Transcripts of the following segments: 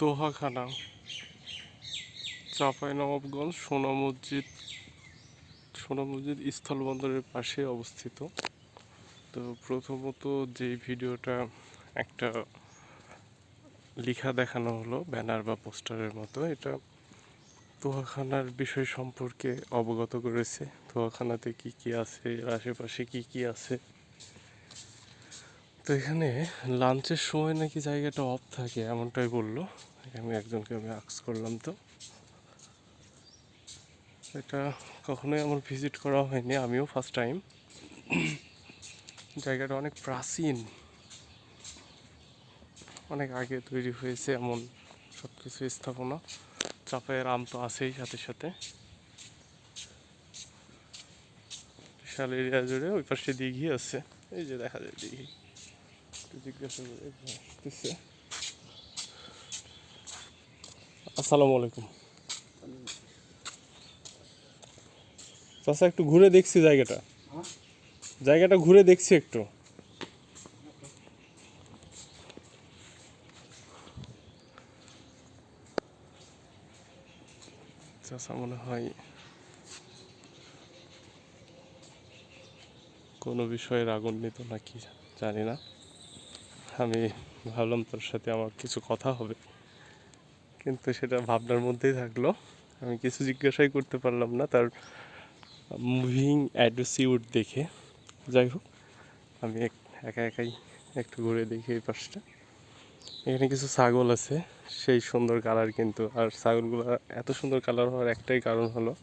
দোহাখানা চাঁপাই নবাবগঞ্জ সোনা মসজিদ সোনা মসজিদ স্থলবন্দরের পাশে অবস্থিত। তো প্রথমত যে ভিডিওটা একটা লেখা দেখানো হলো, ব্যানার বা পোস্টারের মতো, এটা দোহাখানার বিষয় সম্পর্কে অবগত করেছে। দোহাখানাতে কি কি আছে এর আশেপাশে কি কি আছে? তো এখানে লাঞ্চের সময় নাকি জায়গাটা অফ থাকে, এমনটাই বলল। আমি একজনকে আমি আক্স করলাম তো। এটা কখনোই আমার ভিজিট করা হয়নি, আমিও ফার্স্ট টাইম জায়গাটা অনেক প্রাচীন। অনেক আগে তৈরি হয়েছে এমন সব কিছু স্থাপনা। চাপায়ের আম তো আছেই সাথে সাথে। বিশাল এরিয়া জুড়ে ওই পাশে দিঘি আছে। এই যে দেখা যায় দিঘি। জিজ্ঞাসা করে আসসালামু আলাইকুম। চাষা একটু ঘুরে দেখছি জায়গাটা। জায়গাটা ঘুরে দেখছি একটু। চাষা মনে হয় কোনো বিষয়ে রাগান্বিত নাকি জানি না। আমি ভাবলাম তোর সাথে আমার কিছু কথা হবে। কিন্তু সেটা ভাবনার মধ্যেই থাকল। আমি কিছু জিজ্ঞাসাই করতে পারলাম না, তার মুভিং অ্যাটিটিউড দেখে। যাই হোক, আমি এক- একা একাই একটু ঘুরে দেখি এই পাশটা। এখানে কিছু ছাগল আছে, সেই সুন্দর কালার কিন্তু। আর ছাগলগুলো এত সুন্দর কালার হওয়ার একটাই কারণ হলো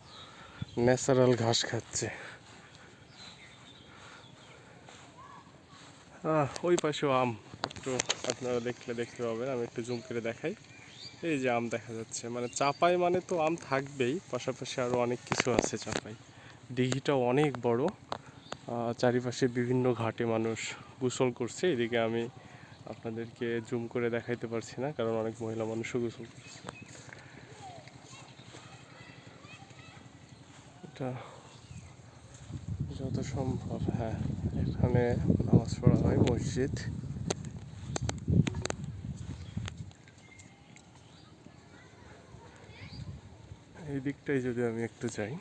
ন্যাচারাল ঘাস খাচ্ছে। ওই পাশেও আম। একটু আপনারা দেখলে দেখতে পাবেন, আমি একটু জুম করে দেখাই। এই যে আম দেখা যাচ্ছে। মানে চাপাই মানে তো আম থাকবেই, পাশাপাশি আরও অনেক কিছু আছে চাপাই। দিঘিটা অনেক বড় চারিপাশে বিভিন্ন ঘাটে মানুষ গোসল করছে। এদিকে আমি আপনাদেরকে জুম করে দেখাইতে পারছি না, কারণ অনেক মহিলা মানুষও গোসল করছে। এটা যত সম্ভব হ্যাঁ এখানে নামাজ পড়া হয়, মসজিদ। এই দিকটাই যদি আমি একটু যাই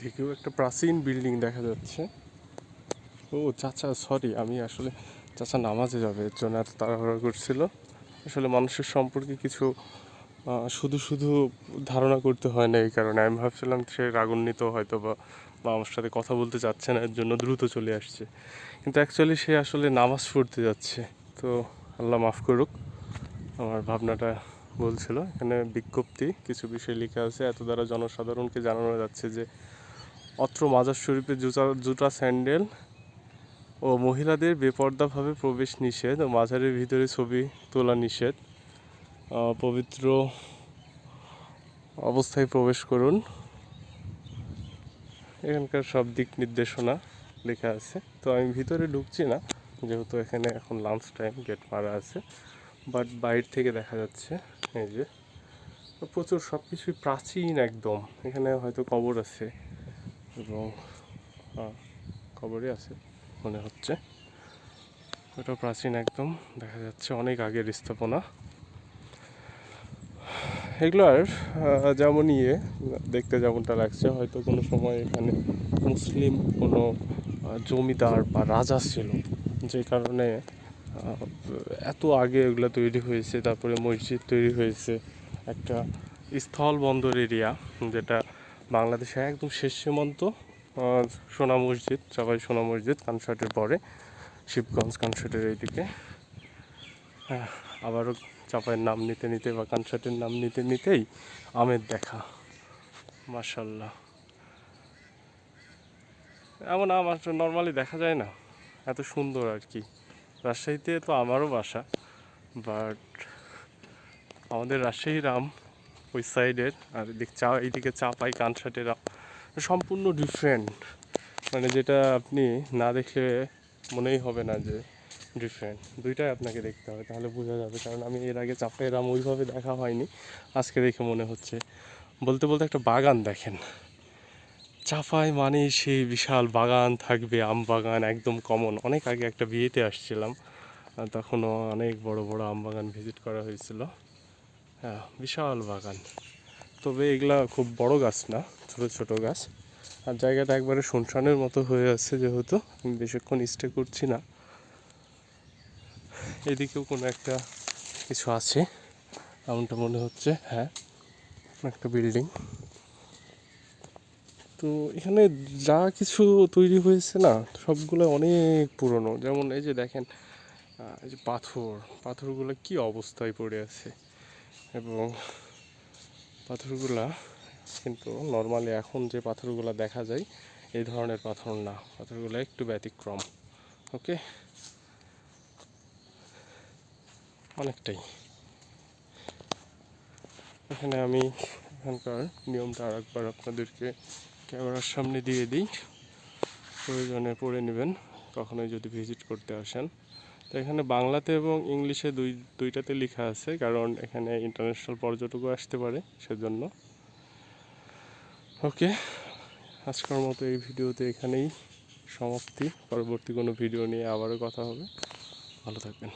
দিকেও একটা প্রাচীন বিল্ডিং দেখা যাচ্ছে। ও চাচা সরি আমি আসলে চাচা নামাজে যাবে, এর জন্য এত তাড়াহুড়ো করছিল। আসলে মানুষের সম্পর্কে কিছু শুধু শুধু ধারণা করতে হয় না এই কারণে। আমি ভাবছিলাম সে রাগান্বিত হয়তো বা বা আমার সাথে কথা বলতে চাচ্ছে না, এর জন্য দ্রুত চলে আসছে। কিন্তু অ্যাকচুয়ালি সে আসলে নামাজ পড়তে যাচ্ছে। তো আল্লাহ মাফ করুক, আমার ভাবনাটা বলছিল, এখানে বিজ্ঞপ্তি, কিছু বিষয় লেখা আছে। এত দ্বারা জনসাধারণকে জানানো যাচ্ছে যে, অত্র মাজার শরীফে জুতা জুতা স্যান্ডেল ও মহিলাদের বেপর্দাভাবে প্রবেশ নিষেধ ও মাজারের ভিতরে ছবি তোলা নিষেধ। পবিত্র অবস্থায় প্রবেশ করুন। এখানকার সব দিক নির্দেশনা লেখা আছে। তো আমি ভিতরে ঢুকছি না, যেহেতু এখানে এখন লাঞ্চ টাইম গেট মারা আছে। বাট বাইরে থেকে দেখা যাচ্ছে এই যে। প্রচুর সব কিছুই প্রাচীন একদম। এখানে হয়তো কবর আছে এবং কবরই আছে মনে হচ্ছে। ওটা প্রাচীন একদম। দেখা যাচ্ছে অনেক আগের স্থাপনা। এগুলোর আহ, যেমন ইয়ে দেখতে যেমনটা লাগছে হয়তো কোনো সময় এখানে মুসলিম কোনো জমিদার বা রাজা ছিল। যে কারণে এত আগে এগুলো তৈরি হয়েছে তারপরে মসজিদ তৈরি হয়েছে একটা স্থল বন্দর এরিয়া যেটা বাংলাদেশে একদম শেষ সীমান্ত সোনা মসজিদ সবাই সোনা মসজিদ কানসার্টের পরে শিবগঞ্জ কানসার্টের এইদিকে। হ্যাঁ, আবারও চাপায়ের নাম নিতে নিতে বা কানসার্টের নাম নিতে নিতেই আমের দেখা মার্শাল্লাহ এমন আম নর্মালি দেখা যায় না এত সুন্দর আর কি। রাজশাহীতে তো আমারও বাসা বাট আমাদের রাজশাহীর আম ওই সাইডের আর এদিক চা, এইদিকে চা পাই কানসার্টের সম্পূর্ণ ডিফারেন্ট মানে যেটা আপনি না দেখলে মনেই হবে না যে ডিফারেন্ট দুইটাই আপনাকে দেখতে হবে, তাহলে বোঝা যাবে, কারণ আমি এর আগে চাপের রাম ওইভাবে দেখা হয়নি, আজকে দেখে মনে হচ্ছে। বলতে বলতে একটা বাগান দেখেন। চাপাই মানে সেই বিশাল বাগান থাকবে, আম বাগান একদম কমন অনেক আগে একটা বিয়েতে আসছিলাম তখনও অনেক বড় বড় আম বাগান ভিজিট করা হয়েছিল। হ্যাঁ বিশাল বাগান। তবে এগুলা খুব বড় গাছ না, ছোট ছোট গাছ। আর জায়গাটা একবারে শুনশানের মতো হয়ে আছে যেহেতু, আমি বেশিক্ষণ স্টে করছি না। এদিকেও কোনো একটা কিছু আছে, এমনটা মনে হচ্ছে হ্যাঁ একটা বিল্ডিং তো এখানে যা কিছু তৈরি হয়েছে না, সবগুলো অনেক পুরনো। যেমন এই যে দেখেন এই যে পাথর, পাথরগুলো কি অবস্থায় পড়ে আছে। এবং পাথরগুলা কিন্তু নর্মালি এখন যে পাথরগুলো দেখা যায়, এই ধরনের পাথর না। পাথরগুলো একটু ব্যতিক্রম ওকে অনেকটাই। এখানে আমি এখানকার নিয়মটা আর একবার আপনাদেরকে ক্যামেরার সামনে দিয়ে দিই। প্রয়োজনে পড়ে নেবেন, কখনোই যদি ভিজিট করতে আসেন। তো এখানে বাংলাতে এবং ইংলিশে দুই, দুইটাতে লেখা আছে, কারণ এখানে ইন্টারন্যাশনাল পর্যটকও আসতে পারে সেজন্য। ওকে, আজকের মতো এই ভিডিওতে এখানেই সমাপ্তি। পরবর্তী কোনো ভিডিও নিয়ে আবারও কথা হবে। ভালো থাকবেন।